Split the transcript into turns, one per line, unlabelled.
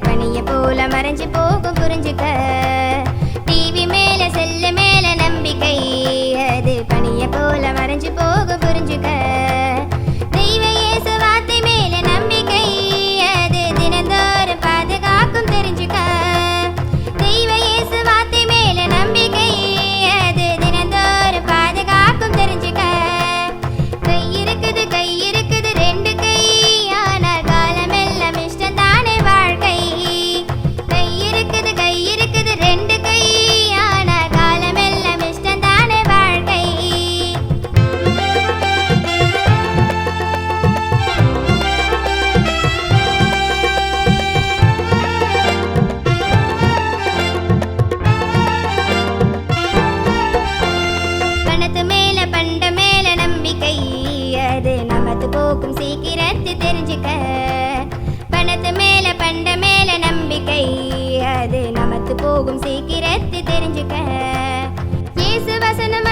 பனிய போல மறைஞ்சு போகும் புரிஞ்சுக்க நமத்து போக்கும் சீக்கிரத்து தெரிஞ்சுக்க. பணத்து மேல பண்ட மேல நம்பிக்கை. அது நமத்து போகும் சீக்கிரத்து தெரிஞ்சுக்க. இயேசு வசனம்